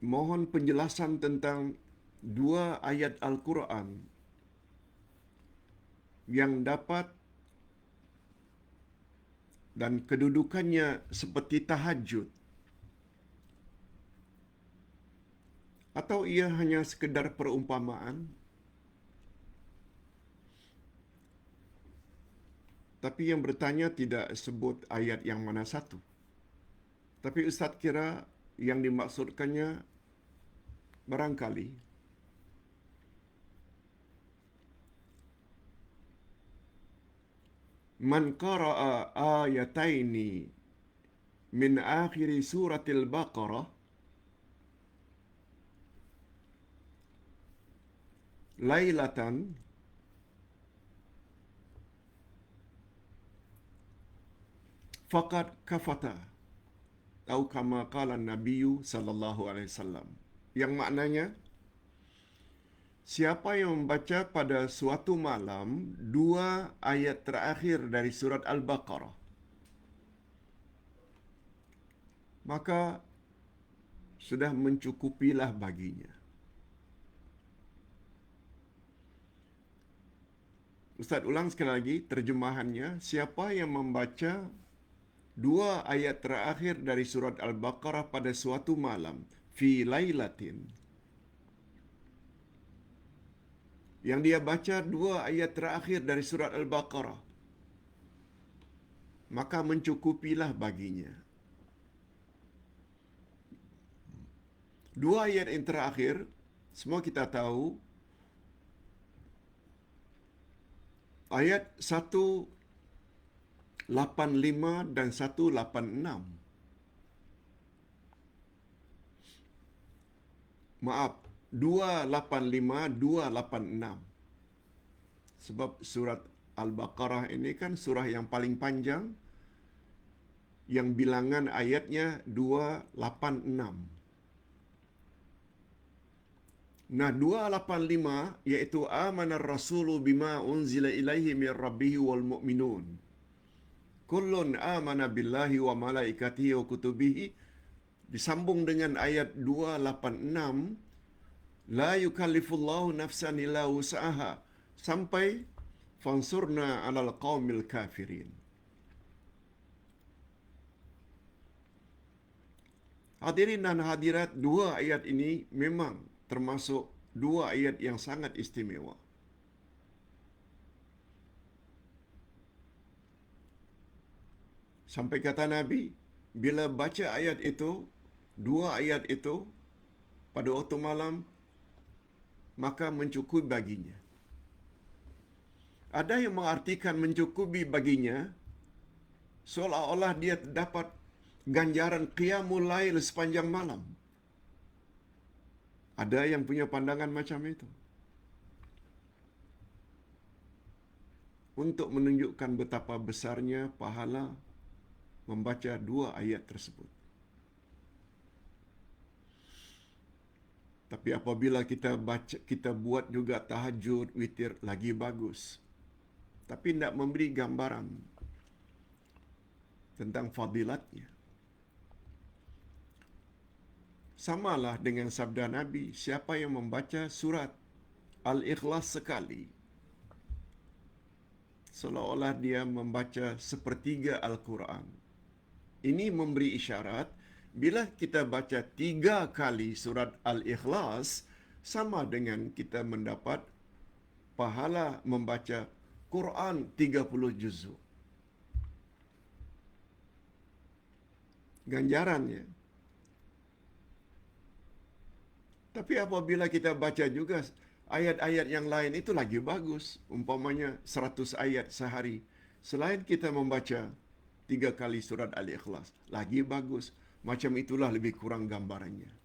mohon penjelasan tentang dua ayat Al-Quran yang dapat dan kedudukannya seperti tahajud. Atau ia hanya sekedar perumpamaan? Tapi yang bertanya tidak sebut ayat yang mana satu. Tapi ustaz kira yang dimaksudkannya melancholy. من قرأ آيتين من آخر سورة البقرة ليلة فقد كفت أو كما قال النبي صلى الله عليه وسلم yang maknanya siapa yang membaca pada suatu malam dua ayat terakhir dari surat al-baqarah maka sudah mencukupilah baginya. Ustaz ulang sekali lagi terjemahannya. Siapa yang membaca dua ayat terakhir dari surat Al-Baqarah pada suatu malam fi lailatin. Yang dia baca dua ayat terakhir dari surat Al-Baqarah. Maka mencukupilah baginya. Dua ayat yang terakhir semua kita tahu. Ayat 185 dan 186. Maaf, 285 286. Sebab surat Al-Baqarah ini kan surah yang paling panjang yang bilangan ayatnya 286. Nah, 285 iaitu amanar rasulu bima unzila ilaihi min rabbihi wal mu'minun. Kullun amana billahi wa malaikatihi wa kutubihi disambung dengan ayat 286 la yukallifullahu nafsan illa wus'aha sampai fansurna 'alal qaumil kafirin. Hadirin dan hadirat, dua ayat ini memang termasuk dua ayat yang sangat istimewa. Sampai kata Nabi, bila baca ayat itu, dua ayat itu, pada waktu malam, maka mencukupi baginya. Ada yang mengartikan mencukupi baginya, seolah-olah dia dapat ganjaran qiyamul lail sepanjang malam. Ada yang punya pandangan macam itu. Untuk menunjukkan betapa besarnya pahala membaca dua ayat tersebut. Tapi apabila kita baca kita buat juga tahajud, witir lagi bagus. Tapi tidak memberi gambaran tentang fadilatnya. Samalah dengan sabda Nabi, siapa yang membaca surat Al-Ikhlas sekali, seolah-olah dia membaca sepertiga Al-Quran. Ini memberi isyarat, bila kita baca tiga kali surat Al-Ikhlas, sama dengan kita mendapat pahala membaca Quran 30 juzuk. Ganjarannya, Tapi apabila kita baca juga ayat-ayat yang lain itu lagi bagus. Umpamanya 100 ayat sehari. Selain kita membaca tiga kali surat Al-Ikhlas. Lagi bagus. Macam itulah lebih kurang gambarannya.